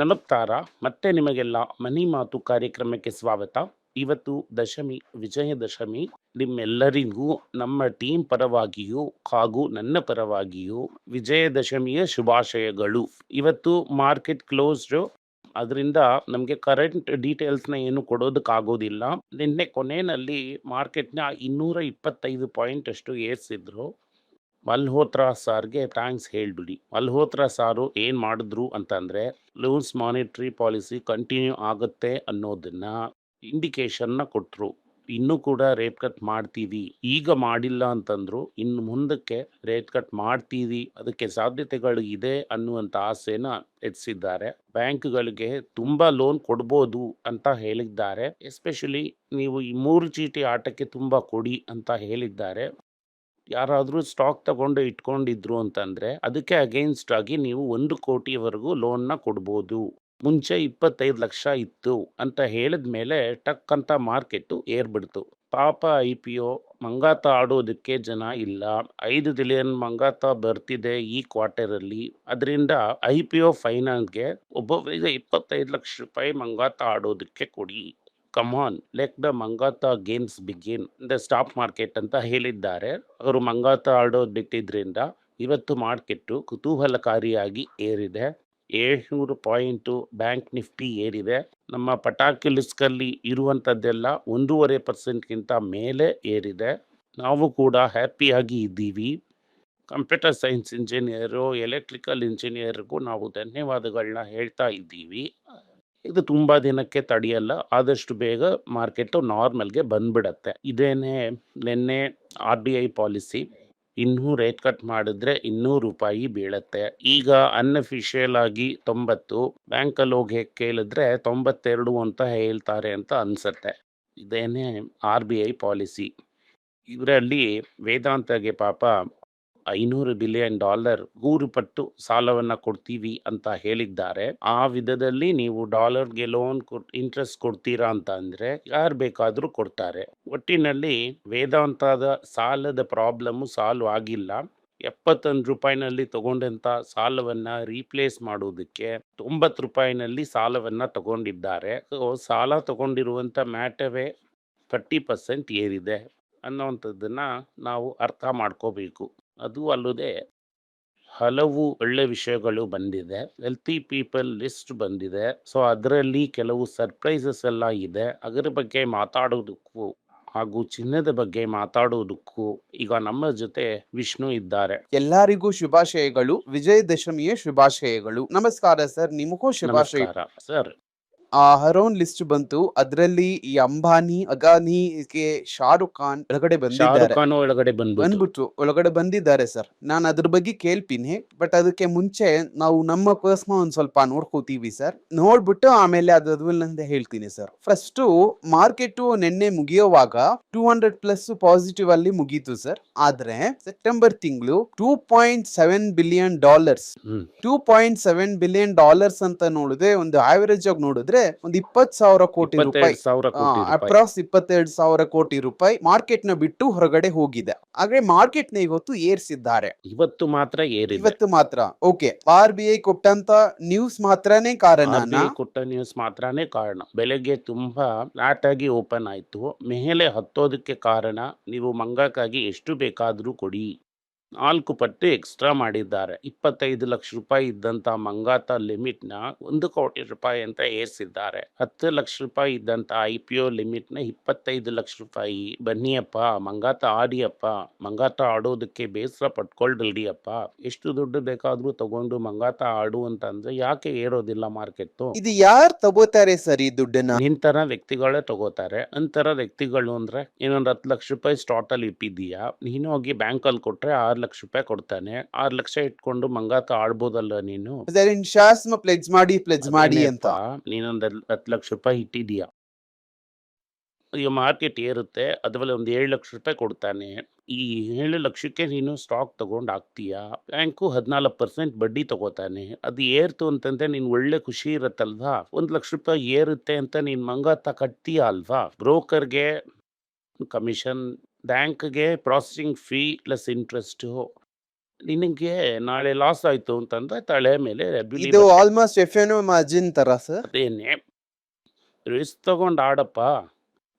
ನಮಸ್ಕಾರ. ಮತ್ತೆ ನಿಮಗೆಲ್ಲ ಮನಿ ಮಾತು ಕಾರ್ಯಕ್ರಮಕ್ಕೆ ಸ್ವಾಗತ. ಇವತ್ತು ದಶಮಿ ವಿಜಯದಶಮಿ ನಿಮ್ಮೆಲ್ಲರಿಗೂ ನಮ್ಮ ಟೀಮ್ ಪರವಾಗಿಯೂ ಹಾಗೂ ನನ್ನ ಪರವಾಗಿಯೂ ವಿಜಯದಶಮಿಯ ಶುಭಾಶಯಗಳು. ಇವತ್ತು ಮಾರ್ಕೆಟ್ ಕ್ಲೋಸ್ಡ್. ಅದರಿಂದ ನಮಗೆ ಕರೆಂಟ್ ಡೀಟೇಲ್ಸ್ನ ಏನು ಕೊಡೋದಕ್ಕಾಗೋದಿಲ್ಲ. ನಿನ್ನೆ ಕೊನೆಯಲ್ಲಿ ಮಾರ್ಕೆಟ್ನ ಇನ್ನೂರ ಇಪ್ಪತ್ತೈದು ಪಾಯಿಂಟ್ ಅಷ್ಟು ಏರಿಸಿದ್ರು. ಮಲ್ಹೋತ್ರಾ ಸಾರ್ಗೆ ಥ್ಯಾಂಕ್ಸ್ ಹೇಳ್ಬಿಡಿ. ಮಲ್ಹೋತ್ರಾ ಸಾರು ಏನು ಮಾಡಿದ್ರು ಅಂತಂದರೆ ಲೂನ್ಸ್ ಮಾನಿಟ್ರಿ ಪಾಲಿಸಿ ಕಂಟಿನ್ಯೂ ಆಗುತ್ತೆ ಅನ್ನೋದನ್ನು ಇಂಡಿಕೇಶನ್ನ ಕೊಟ್ಟರು ಇನ್ನೂ ಕೂಡ ರೇಟ್ ಕಟ್ ಮಾಡ್ತೀವಿ. ಈಗ ಮಾಡಿಲ್ಲ ಅಂತಂದ್ರು ಇನ್ನು ಮುಂದಕ್ಕೆ ರೇಟ್ ಕಟ್ ಮಾಡ್ತೀವಿ, ಅದಕ್ಕೆ ಸಾಧ್ಯತೆಗಳು ಇದೆ ಅನ್ನುವಂಥ ಆಸೆನ ಹೆಚ್ಚಿಸಿದ್ದಾರೆ ಬ್ಯಾಂಕ್ಗಳಿಗೆ ತುಂಬಾ ಲೋನ್ ಕೊಡ್ಬೋದು ಅಂತ ಹೇಳಿದ್ದಾರೆ. ಎಸ್ಪೆಷಲಿ ನೀವು ಈ ಮೂರು ಚೀಟಿ ಆಟಕ್ಕೆ ತುಂಬಾ ಕೊಡಿ ಅಂತ ಹೇಳಿದ್ದಾರೆ. ಯಾರಾದರೂ ಸ್ಟಾಕ್ ತಗೊಂಡು ಇಟ್ಕೊಂಡಿದ್ರು ಅಂತಂದರೆ ಅದಕ್ಕೆ ಅಗೇನ್ಸ್ಟ್ ಆಗಿ ನೀವು ಒಂದು ಕೋಟಿವರೆಗೂ ಲೋನ್ನ ಕೊಡ್ಬೋದು. ಮುಂಚೆ ಇಪ್ಪತ್ತೈದು ಲಕ್ಷ ಇತ್ತು ಅಂತ ಹೇಳಿದ ಮೇಲೆ ಟಕ್ ಅಂತ ಮಾರ್ಕೆಟ್ಟು ಏರ್ಬಿಡ್ತು. ಪಾಪ ಐ ಪಿ ಒ ಮಂಗಾತ ಆಡೋದಕ್ಕೆ ಜನ ಇಲ್ಲ. ಐದು ಬಿಲಿಯನ್ ಮಂಗಾತ ಬರ್ತಿದೆ ಈ ಕ್ವಾರ್ಟರಲ್ಲಿ ಅದರಿಂದ ಐ ಪಿ ಒ ಫೈನಾನ್ಸ್ಗೆ ಒಬ್ಬೊಬ್ಬರಿಗೆ ಇಪ್ಪತ್ತೈದು ಲಕ್ಷ ರೂಪಾಯಿ ಮಂಗಾತ ಆಡೋದಕ್ಕೆ ಕೊಡಿ. Come on let the Mankatha games begin the stock market ಅಂತ ಹೇಳಿದ್ದಾರೆ. ಅವರು ಮಂಗಾತ ಆಡೋದು ಬಿಟ್ಟಿದ್ರಿಂದ ಇವತ್ತು ಮಾರ್ಕೆಟ್ಟು ಕುತೂಹಲಕಾರಿಯಾಗಿ ಏರಿದೆ. ಏಳ್ನೂರು ಪಾಯಿಂಟು ಬ್ಯಾಂಕ್ ನಿಫ್ಟಿ ಏರಿದೆ. ನಮ್ಮ ಪಟಾಕಿ ಲಿಸ್ಕಲ್ಲಿ ಇರುವಂಥದ್ದೆಲ್ಲ ಒಂದೂವರೆ ಪರ್ಸೆಂಟ್ಗಿಂತ ಮೇಲೆ ಏರಿದೆ. ನಾವು ಕೂಡ ಹ್ಯಾಪಿಯಾಗಿ ಇದ್ದೀವಿ. ಕಂಪ್ಯೂಟರ್ ಸೈನ್ಸ್ ಇಂಜಿನಿಯರು ಎಲೆಕ್ಟ್ರಿಕಲ್ ಇಂಜಿನಿಯರ್ಗೂ ನಾವು ಧನ್ಯವಾದಗಳನ್ನ ಹೇಳ್ತಾ ಇದ್ದೀವಿ. ಇದು ತುಂಬ ದಿನಕ್ಕೆ ತಡೆಯಲ್ಲ, ಆದಷ್ಟು ಬೇಗ ಮಾರ್ಕೆಟು ನಾರ್ಮಲ್ಗೆ ಬಂದ್ಬಿಡತ್ತೆ. ಇದೇನೆ ನಿನ್ನೆ ಆರ್ ಬಿ ಐ ಪಾಲಿಸಿ ಇನ್ನೂ ರೇಟ್ ಕಟ್ ಮಾಡಿದ್ರೆ ಇನ್ನೂರು ರೂಪಾಯಿ ಬೀಳತ್ತೆ. ಈಗ ಅನ್ಅಫಿಷಿಯಲ್ ಆಗಿ ತೊಂಬತ್ತು, ಬ್ಯಾಂಕಲ್ಲಿ ಹೋಗಿ ಕೇಳಿದ್ರೆ ತೊಂಬತ್ತೆರಡು ಅಂತ ಹೇಳ್ತಾರೆ ಅಂತ ಅನ್ಸತ್ತೆ. ಇದೇನೇ ಆರ್ ಬಿ ಐ ಪಾಲಿಸಿ. ಇದರಲ್ಲಿ ವೇದಾಂತಗೆ ಪಾಪ ಐನೂರು ಬಿಲಿಯನ್ ಡಾಲರ್ ಗೂರುಪಟ್ಟು ಸಾಲವನ್ನ ಕೊಡ್ತೀವಿ ಅಂತ ಹೇಳಿದ್ದಾರೆ. ಆ ವಿಧದಲ್ಲಿ ನೀವು ಡಾಲರ್ಗೆ ಲೋನ್ ಇಂಟ್ರೆಸ್ಟ್ ಕೊಡ್ತೀರಾ ಅಂತ ಅಂದ್ರೆ ಯಾರು ಬೇಕಾದರೂ ಕೊಡ್ತಾರೆ. ಒಟ್ಟಿನಲ್ಲಿ ವೇದಾಂತದ ಸಾಲದ ಪ್ರಾಬ್ಲಮ್ ಸಾಲ್ವ್ ಆಗಿಲ್ಲ. ಎಪ್ಪತ್ತೊಂದು ರೂಪಾಯಿನಲ್ಲಿ ತಗೊಂಡಂತ ಸಾಲವನ್ನ ರೀಪ್ಲೇಸ್ ಮಾಡುವುದಕ್ಕೆ ತೊಂಬತ್ತು ರೂಪಾಯಿನಲ್ಲಿ ಸಾಲವನ್ನ ತಗೊಂಡಿದ್ದಾರೆ. ಸಾಲ ತಗೊಂಡಿರುವಂತ ಮ್ಯಾಟವೇ ಥರ್ಟಿ ಪರ್ಸೆಂಟ್ ಏರಿದೆ ಅನ್ನೋವಂಥದ್ದನ್ನ ನಾವು ಅರ್ಥ ಮಾಡ್ಕೋಬೇಕು. ಅದು ಅಲ್ಲದೆ ಹಲವು ಒಳ್ಳೆ ವಿಷಯಗಳು ಬಂದಿದೆ. ವೆಲ್ತಿ ಪೀಪಲ್ ಲಿಸ್ಟ್ ಬಂದಿದೆ. ಸೊ ಅದರಲ್ಲಿ ಕೆಲವು ಸರ್ಪ್ರೈಸಸ್ ಎಲ್ಲ ಇದೆ. ಅದರ ಬಗ್ಗೆ ಮಾತಾಡೋದಕ್ಕೂ ಹಾಗೂ ಚಿನ್ನದ ಬಗ್ಗೆ ಮಾತಾಡೋದಕ್ಕೂ ಈಗ ನಮ್ಮ ಜೊತೆ ವಿಷ್ಣು ಇದ್ದಾರೆ. ಎಲ್ಲರಿಗೂ ಶುಭಾಶಯಗಳು. ವಿಜಯದಶಮಿಯ ಶುಭಾಶಯಗಳು. ನಮಸ್ಕಾರ ಸರ್. ನಿಮಗೂ ಶುಭಾಶಯ ನಮಸ್ಕಾರ. ಸರ್ ಆ ಹರೋನ್ ಲಿಸ್ಟ್ ಬಂತು. ಅದರಲ್ಲಿ ಈ ಅಂಬಾನಿ ಅಗಾನಿ ಕೆ ಶಾರುಖ್ ಖಾನ್ ಒಳಗಡೆ ಶಾರುಖ್ ಬಂದಿದ್ದಾರೆ ಖಾನ್ ಒಳಗಡೆ ಬಂದ್ಬಿಟ್ಟು ಬಂದ್ಬಿಟ್ಟು ಒಳಗಡೆ ಬಂದಿದ್ದಾರೆ ಸರ್. ನಾನು ಅದ್ರ ಬಗ್ಗೆ ಕೇಳ್ತೀನಿ ಬಟ್ ಅದಕ್ಕೆ ಮುಂಚೆ ನಾವು ನಮ್ಮ ಕೋಸ್ಮ ಒಂದ್ ಸ್ವಲ್ಪ ನೋಡ್ಕೋತೀವಿ ಸರ್. ನೋಡ್ಬಿಟ್ಟು ಆಮೇಲೆ ಅದಂದ ಹೇಳ್ತೀನಿ ಸರ್. ಫಸ್ಟ್ ಮಾರ್ಕೆಟ್ ನಿನ್ನೆ ಮುಗಿಯೋವಾಗ ಟೂ ಹಂಡ್ರೆಡ್ ಪ್ಲಸ್ ಪಾಸಿಟಿವ್ ಅಲ್ಲಿ ಮುಗೀತು ಸರ್. ಆದ್ರೆ ಸೆಪ್ಟೆಂಬರ್ ತಿಂಗಳು two point seven billion dollars. Two point seven billion dollars ಅಂತ ನೋಡಿದ್ರೆ ಒಂದು ಆವರೇಜ್ ಆಗಿ ನೋಡಿದ್ರೆ ಒಂದು ಇಪ್ಪತ್ ಸಾವಿರ ಕೋಟಿ ರೂಪಾಯಿ. ಅಪ್ರಾಕ್ಸ್ ಇಪ್ಪತ್ತೆರಡು ಸಾವಿರ ಕೋಟಿ ರೂಪಾಯಿ ಮಾರ್ಕೆಟ್ನ ಬಿಟ್ಟು ಹೊರಗಡೆ ಹೋಗಿದೆ. ಆದ್ರೆ ಮಾರ್ಕೆಟ್ನ ಇವತ್ತು ಏರಿಸಿದ್ದಾರೆ. ಇವತ್ತು ಮಾತ್ರ ಇವತ್ತು ಮಾತ್ರ. ಓಕೆ ಆರ್ ಬಿ ಐ ಕೊಟ್ಟಂತ ನ್ಯೂಸ್ ಮಾತ್ರನೇ ಕಾರಣ ಕೊಟ್ಟ ನ್ಯೂಸ್ ಮಾತ್ರನೇ ಕಾರಣ. ಬೆಳಗ್ಗೆ ತುಂಬಾ ಫ್ಲಾಟ್ ಆಗಿ ಓಪನ್ ಆಯ್ತು. ಮೇಲೆ ಹತ್ತೋದಕ್ಕೆ ಕಾರಣ ನೀವು ಮಂಗಕ್ಕಾಗಿ ಎಷ್ಟು ಬೇಕಾದ್ರೂ ಕೊಡಿ. ನಾಲ್ಕು ಪಟ್ಟು ಎಕ್ಸ್ಟ್ರಾ ಮಾಡಿದ್ದಾರೆ. ಇಪ್ಪತ್ತೈದು ಲಕ್ಷ ರೂಪಾಯಿ ಇದ್ದಂತ ಮಂಗಾತ ಲಿಮಿಟ್ನ ಒಂದು ಕೋಟಿ ರೂಪಾಯಿ ಅಂತ ಏರಿಸಿದ್ದಾರೆ. ಹತ್ತು ಲಕ್ಷ ರೂಪಾಯಿ ಇದ್ದಂತ ಐ ಪಿ ಒ ಲಿಮಿಟ್ನ ಇಪ್ಪತ್ತೈದು ಲಕ್ಷ ರೂಪಾಯಿ. ಬನ್ನಿಯಪ್ಪ ಮಂಗಾತ ಆಡಿಯಪ್ಪ ಮಂಗಾತ ಆಡೋದಕ್ಕೆ ಬೇಸರ ಪಟ್ಕೊಳ್ರಡಿಯಪ್ಪ ಎಷ್ಟು ದುಡ್ಡು ಬೇಕಾದ್ರೂ ತಗೊಂಡು ಮಂಗಾತ ಆಡು ಅಂತಂದ್ರೆ ಯಾಕೆ ಏರೋದಿಲ್ಲ ಮಾರ್ಕೆಟ್ ಇದು ಯಾರು ತಗೋತಾರೆ ಸರ್ ಈ ದುಡ್ಡನ್ನ? ನಿಂತರ ವ್ಯಕ್ತಿಗಳೇ ತಗೋತಾರೆ. ಅಂತರ ವ್ಯಕ್ತಿಗಳು ಅಂದ್ರೆ ಇನ್ನೊಂದು ಹತ್ತು ಲಕ್ಷ ರೂಪಾಯಿ ಸ್ಟಾಟ್ ಅಲ್ಲಿ ಇಟ್ಟಿದೀಯಾ ನೀನು ಹೋಗಿ ಬ್ಯಾಂಕಲ್ಲಿ ಕೊಟ್ರೆ ಆರ್ ಲಕ್ಷ ರೂಪಾಯಿ ಕೊಡ್ತಾನೆ. ಆರು ಲಕ್ಷ ಇಟ್ಕೊಂಡು ಮಂಗಾತ ಆಡ್ಬೋದಲ್ಲ ನೀನು? ಇನ್ ಶಾರ್ಸ್ ಪ್ಲೆಜ್ ಮಾಡಿ ಪ್ಲೆಜ್ ಮಾಡಿ ಅಂತ. ನೀನೊಂದು ನೀನೊಂದ್ ಹತ್- ಹತ್ತು ಲಕ್ಷ ರೂಪಾಯಿ ಇಟ್ಟಿದೀಯ ಈಗ ಮಾರ್ಕೆಟ್ ಏರುತ್ತೆ ಅದ್ರಲ್ಲಿ ಒಂದು ಏಳು ಲಕ್ಷ ರೂಪಾಯಿ ಕೊಡ್ತಾನೆ. ಈ ಏಳು ಲಕ್ಷಕ್ಕೆ ನೀನು ಸ್ಟಾಕ್ ತಗೊಂಡು ಹಾಕ್ತೀಯ? ಬ್ಯಾಂಕು ಹದಿನಾಲ್ಕು ಪರ್ಸೆಂಟ್ ಬಡ್ಡಿ ತಗೋತಾನೆ. ಅದು ಏರ್ತು ಅಂತಂದ್ರೆ ನೀನು ಒಳ್ಳೆ ಖುಷಿ ಇರತ್ತಲ್ವಾ? ಒಂದು ಲಕ್ಷ ರೂಪಾಯಿ ಏರುತ್ತೆ ಅಂತ ನೀನು ಮಂಗಾತ ಕಟ್ತೀಯ ಅಲ್ವಾ? ಬ್ರೋಕರ್ಗೆ ಕಮಿಷನ್ ಬ್ಯಾಂಕ್ಗೆ ಪ್ರಾಸೆಸಿಂಗ್ ಫೀ ಪ್ಲಸ್ ಇಂಟ್ರೆಸ್ಟು ನಿನಗೆ ನಾಳೆ ಲಾಸ್ ಆಯಿತು ಅಂತಂದ್ರೆ ತಲೆ ಮೇಲೆ ಇದು ಆಲ್ಮೋಸ್ಟ್ ಎಫ್ ಎನ್ ಮಾರ್ಜಿನ್ ತರ ಸರ್. ಅದೇನೆ? ರಿಸ್ಕ್ ತಗೊಂಡು ಆಡಪ್ಪ.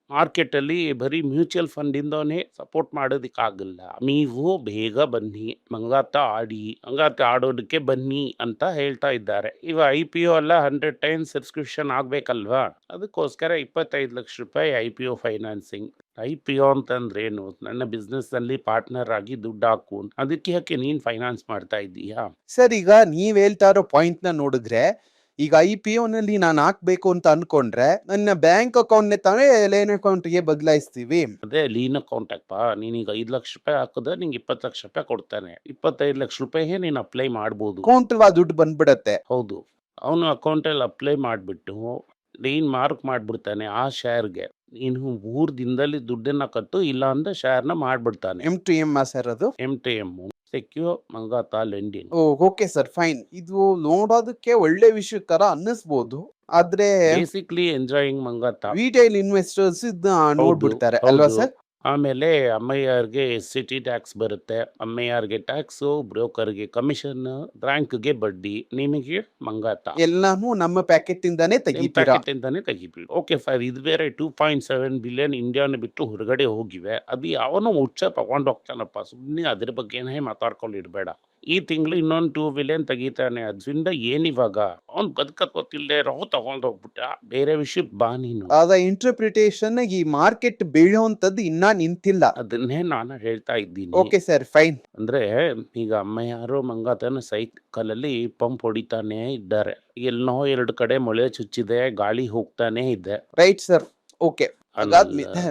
ಮಾರ್ಕೆಟಲ್ಲಿ ಬರೀ ಮ್ಯೂಚುವಲ್ ಫಂಡಿಂದನೇ ಸಪೋರ್ಟ್ ಮಾಡೋದಕ್ಕಾಗಲ್ಲ. ನೀವು ಬೇಗ ಬನ್ನಿ, ಮಂಗಾತ ಆಡಿ, ಮಂಗಾತ ಆಡೋದಕ್ಕೆ ಬನ್ನಿ ಅಂತ ಹೇಳ್ತಾ ಇದ್ದಾರೆ. ಇವ ಐ ಪಿ ಒ ಎಲ್ಲ ಹಂಡ್ರೆಡ್ ಟೈಮ್ ಸಬ್ಸ್ಕ್ರಿಪ್ಷನ್ ಆಗಬೇಕಲ್ವಾ? ಅದಕ್ಕೋಸ್ಕರ ಇಪ್ಪತ್ತೈದು ಲಕ್ಷ ರೂಪಾಯಿ I P O financing. I P O ಅಂತಂದ್ರೇನು? ನನ್ನ ಬಿಸ್ನೆಸ್ನಲ್ಲಿ ಪಾರ್ಟ್ನರ್ ಆಗಿ ದುಡ್ಡು ಹಾಕು. ಅದಕ್ಕೆ ಯಾಕೆ ನೀನ್ ಫೈನಾನ್ಸ್ ಮಾಡ್ತಾ ಇದ್ದೀಯಾ? ಸರ್, ಈಗ ನೀವ್ ಹೇಳ್ತಾ ಇರೋ ಪಾಯಿಂಟ್ನ ನೋಡಿದ್ರೆ ಈಗ ಐ ಪಿ ನಲ್ಲಿ ನಾನು ಹಾಕ್ಬೇಕು ಅಂತ ಅನ್ಕೊಂಡ್ರೆ ನನ್ನ ಬ್ಯಾಂಕ್ ಅಕೌಂಟ್ ತಾನೇ ಲೈನ್ ಅಕೌಂಟ್ಗೆ ಬದಲಾಯಿಸ್ತೀವಿ. ಅದೇ ಲೀನ್ ಅಕೌಂಟ್ ಹಾಕ್ಪ ನೀನೀಗ ಐದು ಲಕ್ಷ ರೂಪಾಯಿ ಹಾಕಿದ್ರೆ ನಿಂಗೆ ಇಪ್ಪತ್ತು ಲಕ್ಷ ರೂಪಾಯಿ ಕೊಡ್ತಾನೆ. ಇಪ್ಪತ್ತೈದು ಲಕ್ಷ ರೂಪಾಯಿಗೆ ನೀನು ಅಪ್ಲೈ ಮಾಡ್ಬೋದು. ಅಕೌಂಟ್ ದುಡ್ಡು ಬಂದ್ಬಿಡತ್ತೆ. ಹೌದು. ಅವನು ಅಕೌಂಟಲ್ಲಿ ಅಪ್ಲೈ ಮಾಡಿಬಿಟ್ಟು ನೀನು ಮಾರ್ಕ್ ಮಾಡಿಬಿಡ್ತಾನೆ ಆ ಶೇರ್ಗೆ ನೀನು ಮೂರು ದಿನದಲ್ಲಿ ದುಡ್ಡನ್ನ ಕಟ್ಟು ಇಲ್ಲ ಅಂದ್ರೆ ಶೇರ್ನ ಮಾಡಿಬಿಡ್ತಾನೆ. ಎಂ ಟಿ ಎಂ ಸರ್ ಅದು? M T M secure Mankatha lending. Okay sir fine. ಇದು ನೋಡೋದಕ್ಕೆ ಒಳ್ಳೆ ವಿಷಯ ತರ ಅನ್ನಿಸ್ಬೋದು. ಆದ್ರೆ basically enjoying Mankatha. Retail investors ಇದ್ ನೋಡ್ಬಿಡ್ತಾರೆ ಅಲ್ವಾ ಸರ್? ಆಮೇಲೆ ಅಮ್ಮಯ್ಯಾರಿಗೆ ಸಿಟಿ ಸಿ ಟಿ ಟ್ಯಾಕ್ಸ್ ಬರುತ್ತೆ. ಅಮ್ಮಯ್ಯರ್ಗೆ ಟ್ಯಾಕ್ಸು ಬ್ರೋಕರ್ಗೆ ಕಮಿಷನ್ ರ್ಯಾಂಕ್ಗೆ ಬಡ್ಡಿ. ನಿಮಗೆ ಮಂಗಾತ. ಎಲ್ಲಾನು ನಮ್ಮ ಪ್ಯಾಕೆಟ್ ಇಂದಾನೇ ತೆಗಿತೀರಾ? ಪ್ಯಾಕೆಟ್ ಇಂದಾನೆ ತೆಗಿಬಿಡಿ ಓಕೆ ಫೈರ್ ಇದು ಬೇರೆ ಟೂ ಪಾಯಿಂಟ್ ಸೆವೆನ್ ಬಿಲಿಯನ್ ಇಂಡಿಯಾನ ಬಿಟ್ಟು ಹೊರಗಡೆ ಹೋಗಿವೆ. ಅದು ಯಾವನೋ ಹುಚ್ಚ ತಗೊಂಡು ಹೋಗ್ತಾನಪ್ಪ ಸುಮ್ಮನೆ ಅದ್ರ ಬಗ್ಗೆನೇ ಮಾತಾಡ್ಕೊಂಡು ಇಡಬೇಡ ಈ ತಿಂಗಳು ಇನ್ನೊಂದು ಟೂ ಬಿಲಿಯನ್ ತೆಗಿತಾನೆ. ಅದರಿಂದ ಏನಿವಾಗ ಅವ್ನು ಇರೋ ತಗೊಂಡು ಹೋಗ್ಬಿಟ್ಟ. ಬೇರೆ ವಿಷಯ ಬಾ ನೀನು. ಅದ ಇಂಟರ್ಪ್ರಿಟೇಷನ್ ಈ ಮಾರ್ಕೆಟ್ ಬೀಳೋಂಥದ್ದು ಇನ್ನ ನಿಂತಿಲ್ಲ. ಅದನ್ನೇ ನಾನು ಹೇಳ್ತಾ ಇದ್ದೀನಿ. ಓಕೆ ಸರ್ ಫೈನ್ ಅಂದ್ರೆ ಈಗ ಅಮ್ಮ ಯಾರು ಮಂಗಾತನ ಸೈಕಲ್ ಅಲ್ಲಿ ಪಂಪ್ ಹೊಡಿತಾನೆ ಇದ್ದಾರೆ. ಎಲ್ಲೋ ಎರಡು ಕಡೆ ಮೊಳೆ ಚುಚ್ಚಿದೆ ಗಾಳಿ ಹೋಗ್ತಾನೆ ಇದೆ. ರೈಟ್ ಸರ್ ಓಕೆ ಅದಾದ್ಮೇಲೆ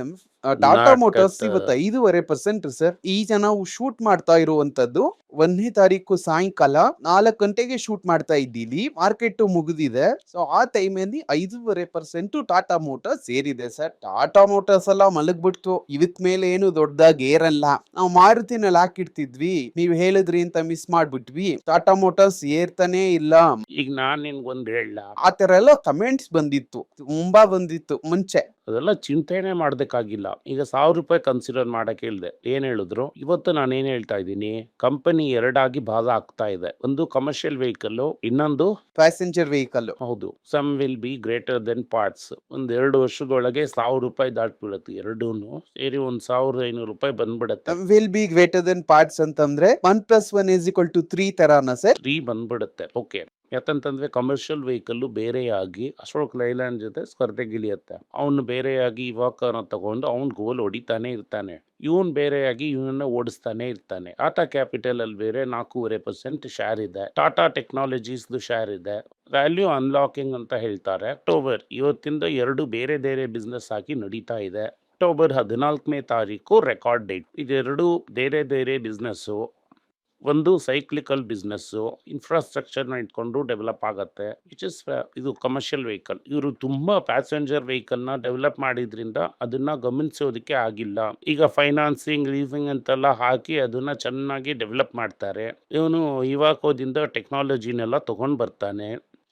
ಟಾಟಾ ಮೋಟರ್ಸ್ ಇವತ್ತು ಐದೂವರೆ ಪರ್ಸೆಂಟ್ ಸರ್ ಈ ಜನ ಶೂಟ್ ಮಾಡ್ತಾ ಇರುವಂತದ್ದು ಒಂದನೇ ತಾರೀಕು ಸಾಯಂಕಾಲ ನಾಲ್ಕು ಗಂಟೆಗೆ ಶೂಟ್ ಮಾಡ್ತಾ ಇದ್ದೀವಿ ಮಾರ್ಕೆಟ್ ಮುಗಿದಿದೆ. ಸೊ ಆ ಟೈಮಲ್ಲಿ ಐದೂವರೆ ಪರ್ಸೆಂಟ್ ಟಾಟಾ ಮೋಟರ್ಸ್ ಏರಿದೆ ಸರ್ ಟಾಟಾ ಮೋಟರ್ಸ್ ಎಲ್ಲ ಮಲಗ್ಬಿಡ್ತು. ಇದಕ್ ಮೇಲೆ ಏನು ದೊಡ್ಡದಾಗಿ ಏರಲ್ಲ. ನಾವು ಮಾರುತಿನಲ್ಲಿ ಹಾಕಿಡ್ತಿದ್ವಿ ನೀವು ಹೇಳಿದ್ರಿ ಅಂತ ಮಿಸ್ ಮಾಡ್ಬಿಟ್ವಿ. ಟಾಟಾ ಮೋಟರ್ಸ್ ಏರ್ತಾನೆ ಇಲ್ಲ. ಈಗ ನಾನ್ ನಿನ್ಗೊಂದ್ ಹೇಳ ಆ ತರ ಎಲ್ಲ ಕಮೆಂಟ್ಸ್ ಬಂದಿತ್ತು. ತುಂಬಾ ಬಂದಿತ್ತು. ಮುಂಚೆ ಅದೆಲ್ಲ ಚಿಂತೆನೆ ಮಾಡಬೇಕಾಗಿಲ್ಲ ಈಗ ಸಾವಿರ ರೂಪಾಯಿ ಕನ್ಸಿಡರ್ ಮಾಡಕ್ಕೆ ಹೇಳಿದೆ. ಏನು ಹೇಳಿದ್ರು? ಇವತ್ತು ನಾನು ಏನು ಹೇಳ್ತಾ ಇದ್ದೀನಿ? ಕಂಪನಿ ಎರಡಾಗಿ ಭಾಗ ಆಗ್ತಾ ಇದೆ. ಒಂದು ಕಮರ್ಷಿಯಲ್ ವೆಹಿಕಲ್ ಇನ್ನೊಂದು ಪ್ಯಾಸೆಂಜರ್ ವೆಹಿಕಲ್ ಹೌದು. Sum will be greater than parts ಒಂದ್ ಎರಡು ವರ್ಷದೊಳಗೆ ಸಾವಿರ ರೂಪಾಯಿ ದಾಟ್ಬಿಡುತ್ತೆ. ಎರಡೂನು ಸೇರಿ ಒಂದ್ ಸಾವಿರದ ಐನೂರು ರೂಪಾಯಿ ಬಂದ್ಬಿಡುತ್ತೆ. Will be greater than parts ಅಂತಂದ್ರೆ one plus one is equal to three ತರಾನ ಸರ್? ತ್ರೀ ಬಂದ್ಬಿಡುತ್ತೆ. ಓಕೆ ಯಾಕಂತಂದ್ರೆ ಕಮರ್ಷಿಯಲ್ ವೆಹಿಕಲ್ಲು ಬೇರೆಯಾಗಿ ಅಶೋಕ್ ಲೈಲ್ಯಾಂಡ್ ಜೊತೆ ಸ್ಪರ್ಧೆಗಿಳಿಯುತ್ತೆ ಅವನು ಬೇರೆಯಾಗಿ ಯುವಕನ ತಗೊಂಡು ಅವ್ನ ಗೋಲ್ ಹೊಡಿತಾನೆ ಇರ್ತಾನೆ. ಇವನ್ ಬೇರೆಯಾಗಿ ಇವನ್ನ ಓಡಿಸ್ತಾನೆ ಇರ್ತಾನೆ. ಟಾಟಾ ಕ್ಯಾಪಿಟಲ್ ಅಲ್ಲಿ ಬೇರೆ ನಾಲ್ಕೂವರೆ ಪರ್ಸೆಂಟ್ ಶೇರ್ ಇದೆ. ಟಾಟಾ ಟೆಕ್ನಾಲಜೀಸ್ ಶೇರ್ ಇದೆ. ವ್ಯಾಲ್ಯೂ ಅನ್ಲಾಕಿಂಗ್ ಅಂತ ಹೇಳ್ತಾರೆ. ಅಕ್ಟೋಬರ್ ಇವತ್ತಿಂದ ಎರಡು ಬೇರೆ ಬೇರೆ ಬಿಸ್ನೆಸ್ ಆಗಿ ನಡೀತಾ ಇದೆ. ಅಕ್ಟೋಬರ್ ಹದಿನಾಲ್ಕನೇ ತಾರೀಕು ರೆಕಾರ್ಡ್ ಡೇಟ್ ಇದೆರಡು ಬೇರೆ ಬೇರೆ ಬಿಸ್ನೆಸ್ಸು ಒಂದು ಸೈಕ್ಲಿಕಲ್ ಬಿಸ್ನೆಸ್ಸು ಇನ್ಫ್ರಾಸ್ಟ್ರಕ್ಚರ್ನ ಇಟ್ಕೊಂಡು ಡೆವಲಪ್ ಆಗುತ್ತೆ ವಿಚ್ ಇಸ್ ಇದು ಕಮರ್ಷಿಯಲ್ ವೆಹಿಕಲ್ ಇವರು ತುಂಬ ಪ್ಯಾಸೆಂಜರ್ ವೆಹಿಕಲ್ನ ಡೆವಲಪ್ ಮಾಡಿದ್ರಿಂದ ಅದನ್ನ ಗಮನಿಸೋದಕ್ಕೆ ಆಗಿಲ್ಲ. ಈಗ ಫೈನಾನ್ಸಿಂಗ್ ಲೀಸಿಂಗ್ ಅಂತೆಲ್ಲ ಹಾಕಿ ಅದನ್ನ ಚೆನ್ನಾಗಿ ಡೆವಲಪ್ ಮಾಡ್ತಾರೆ. ಇವನು ಇವಾಕೋದಿಂದ ಟೆಕ್ನಾಲಜಿನೆಲ್ಲ ತಗೊಂಡು ಬರ್ತಾನೆ.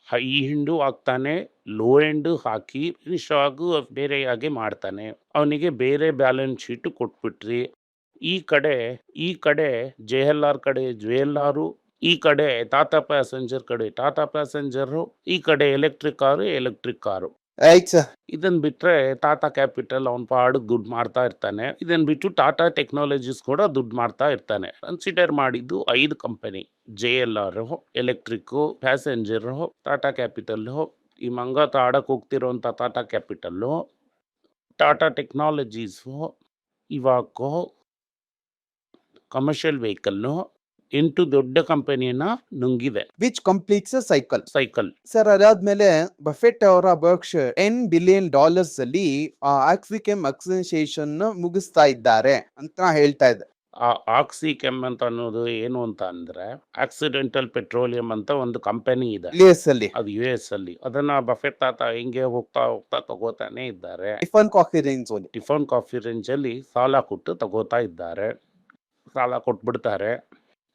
ಹೈ ಹಿಂಡು ಹಾಕ್ತಾನೆ ಲೋ ಎಂಡು ಹಾಕಿ ಫಿನಿಶ್ ಆಗು, ಬೇರೆಯಾಗಿ ಮಾಡ್ತಾನೆ. ಅವನಿಗೆ ಬೇರೆ ಬ್ಯಾಲೆನ್ಸ್ ಶೀಟ್ ಕೊಟ್ಬಿಟ್ರಿ. ಈ ಕಡೆ ಈ ಕಡೆ ಜೆ ಎಲ್ ಆರ್ ಕಡೆ ಜೆ ಎಲ್ ಆರು ಈ ಕಡೆ ಟಾಟಾ ಪ್ಯಾಸೆಂಜರ್ ಕಡೆ ಟಾಟಾ ಪ್ಯಾಸೆಂಜರು ಈ ಕಡೆ ಎಲೆಕ್ಟ್ರಿಕ್ ಕಾರು ಎಲೆಕ್ಟ್ರಿಕ್ ಕಾರು. ಇದನ್ ಬಿಟ್ರೆ ಟಾಟಾ ಕ್ಯಾಪಿಟಲ್ ಅವನ್ ಪಾಡು ದುಡ್ಡು ಮಾಡ್ತಾ ಇರ್ತಾನೆ. ಇದನ್ ಬಿಟ್ಟು ಟಾಟಾ ಟೆಕ್ನಾಲಜೀಸ್ ಕೂಡ ದುಡ್ಡು ಮಾಡ್ತಾ ಇರ್ತಾನೆ. ಕನ್ಸಿಡರ್ ಮಾಡಿದ್ದು ಐದು company J L R electric passenger Tata Capital ಈ ಮಂಗ ತಾಡಕ್ ಹೋಗ್ತಿರೋಂಥ Tata Capital Tata Technologies Iveco commercial ವೆಹಿಕಲ್ನು ಎಂಟು ದೊಡ್ಡ ಕಂಪನಿಯನ್ನ ನುಂಗಿದೆ. Which completes cycle cycle sir ಅದಾದ್ಮೇಲೆ ಬಫೆಟ್ ಅವರ ಬರ್ಕ್ಷ ಟೆನ್ ಬಿಲಿಯನ್ ಡಾಲರ್ಸ್ ಅಲ್ಲಿ ಆಕ್ಸಿಕೆಮ್ ಅಕ್ಸಿನೇಷನ್ ಮುಗಿಸ್ತಾ ಇದ್ದಾರೆ ಅಂತ ಹೇಳ್ತಾ ಇದ್ದಾರೆ ಆ ಆಕ್ಸಿ ಕೆಮ್ ಅಂತ ಅನ್ನೋದು ಏನು ಅಂತ ಅಂದ್ರೆ ಆಕ್ಸಿಡೆಂಟಲ್ ಪೆಟ್ರೋಲಿಯಂ ಅಂತ ಒಂದು ಕಂಪನಿ ಇದೆ. ಯು ಎಸ್ ಅಲ್ಲಿ. ಅದು ಯು ಎಸ್ ಅಲ್ಲಿ. ಅದನ್ನ ಬಫೆಟ್ ತಾತ ಹಿಂಗೆ ಹೋಗ್ತಾ ಹೋಗ್ತಾ ತಗೋತಾನೆ ಇದ್ದಾರೆ. ಟಿಫನ್ ಕಾಫಿ ರೇಂಜ್ ಅಲ್ಲಿ. ಟಿಫನ್ ಕಾಫಿ ರೇಂಜ್ ಅಲ್ಲಿ ಸಾಲ ಕೊಟ್ಟು ತಗೋತಾ ಇದ್ದಾರೆ. ಸಾಲ ಕೊಟ್ಬಿಡ್ತಾರೆ.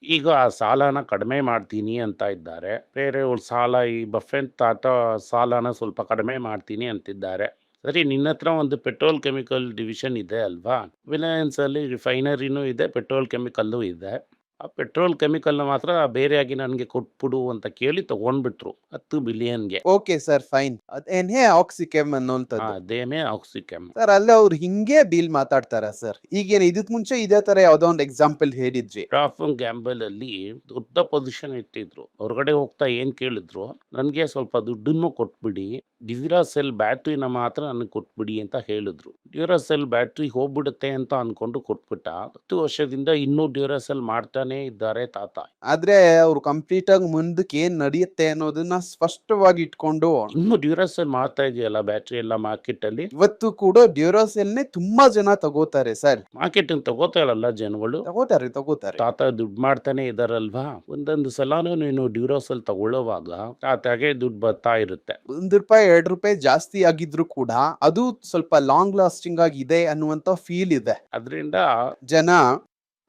ಈಗ ಆ ಸಾಲನ ಕಡಿಮೆ ಮಾಡ್ತೀನಿ ಅಂತ ಇದ್ದಾರೆ. ಬೇರೆ ಸಾಲ ಈ ಬಫೆನ್ ತಾತ ಸಾಲನ ಸ್ವಲ್ಪ ಕಡಿಮೆ ಮಾಡ್ತೀನಿ ಅಂತಿದ್ದಾರೆ. ಸರಿ, ನಿನ್ನ ಹತ್ರ ಒಂದು ಪೆಟ್ರೋಲ್ ಕೆಮಿಕಲ್ ಡಿವಿಷನ್ ಇದೆ ಅಲ್ವಾ? ರಿಲಯನ್ಸ್ ಅಲ್ಲಿ ರಿಫೈನರಿನೂ ಇದೆ, ಪೆಟ್ರೋಲ್ ಕೆಮಿಕಲ್ಲು ಇದೆ. ಆ ಪೆಟ್ರೋಲ್ ಕೆಮಿಕಲ್ನ ಮಾತ್ರ ಬೇರೆಯಾಗಿ ನನಗೆ ಕೊಟ್ಬಿಡು ಅಂತ ಕೇಳಿ ತಗೊಂಡ್ಬಿಟ್ರು ಹತ್ತು ಬಿಲಿಯನ್ಗೆ. Okay sir fine. ಅದೇನೇ ಆಕ್ಸಿಕೆಮ್ ಅನ್ನೋಂಥದ್ದು. ಅದೇನೇ ಆಕ್ಸಿಕೆಮ್ ಸರ್ ಅಲ್ಲೇ ಅವ್ರು ಹಿಂಗೆ ಬಿಲ್ ಮಾತಾಡ್ತಾರ ಸರ್? ಈಗೇನು ಇದಕ್ ಮುಂಚೆ ಇದೇ ತರ ಯಾವ್ದೋ ಒಂದು ಎಕ್ಸಾಂಪಲ್ ಹೇಳಿದ್ವಿ. ರಾಫ್ ಗ್ಯಾಂಬಲ್ ಅಲ್ಲಿ ದೊಡ್ಡ ಪೊಸಿಷನ್ ಇಟ್ಟಿದ್ರು. ಹೊರಗಡೆ ಹೋಗ್ತಾ ಏನ್ ಕೇಳಿದ್ರು? ನನಗೆ ಸ್ವಲ್ಪ ದುಡ್ಡನ್ನು ಕೊಟ್ಬಿಡಿ. ಡ್ಯೂರಾಸೆಲ್ ಬ್ಯಾಟ್ರಿನ ಮಾತ್ರ ನನಗೆ ಕೊಟ್ಬಿಡಿ ಅಂತ ಹೇಳಿದ್ರು. ಡ್ಯೂರಾಸೆಲ್ ಬ್ಯಾಟ್ರಿ ಹೋಗ್ಬಿಡುತ್ತೆ ಅಂತ ಅನ್ಕೊಂಡು ಕೊಟ್ಬಿಟ್ಟ. ಹತ್ತು ವರ್ಷದಿಂದ ಇನ್ನೂ ಡ್ಯೂರಾಸೆಲ್ ಮಾಡ್ತಾನೆ ಇದ್ದಾರೆ ತಾತ. ಆದ್ರೆ ಅವ್ರು ಕಂಪ್ಲೀಟ್ ಆಗಿ ಮುಂದಕ್ಕೆ ಏನ್ ನಡೆಯುತ್ತೆ ಅನ್ನೋದನ್ನ ಸ್ಪಷ್ಟವಾಗಿ ಇಟ್ಕೊಂಡು ಇನ್ನು ಡ್ಯೂರಾಸೆಲ್ ಮಾಡ್ತಾ ಇದೆಯಲ್ಲ ಬ್ಯಾಟ್ರಿ ಎಲ್ಲ ಮಾರ್ಕೆಟ್ ಅಲ್ಲಿ? ಇವತ್ತು ಕೂಡ ಡ್ಯೂರೋಸೆಲ್ನೇ ತುಂಬಾ ಜನ ತಗೋತಾರೆ ಸರ್. ಮಾರ್ಕೆಟ್ ತಗೋತಾ ಇರಲ್ಲ ಜನಗಳು? ತಗೋತಾರೆ ತಗೋತಾರೆ. ತಾತ ದುಡ್ಡು ಮಾಡ್ತಾನೆ ಇದಾರಲ್ವಾ? ಒಂದೊಂದು ಸಲಾನು ನೀನು ಡ್ಯೂರೋಸೆಲ್ ತಗೊಳ್ಳೋವಾಗ ತಾತಾಗೆ ದುಡ್ಡು ಬರ್ತಾ ಇರುತ್ತೆ. ಒಂದ್ ರೂಪಾಯಿ ಎರಡ್ ರೂಪಾಯಿ ಜಾಸ್ತಿ ಆಗಿದ್ರು ಕೂಡ ಅದು ಸ್ವಲ್ಪ ಲಾಂಗ್ ಲಾಸ್ಟಿಂಗ್ ಆಗಿದೆ ಅನ್ನುವಂತ ಫೀಲ್ ಇದೆ. ಅದರಿಂದ ಜನ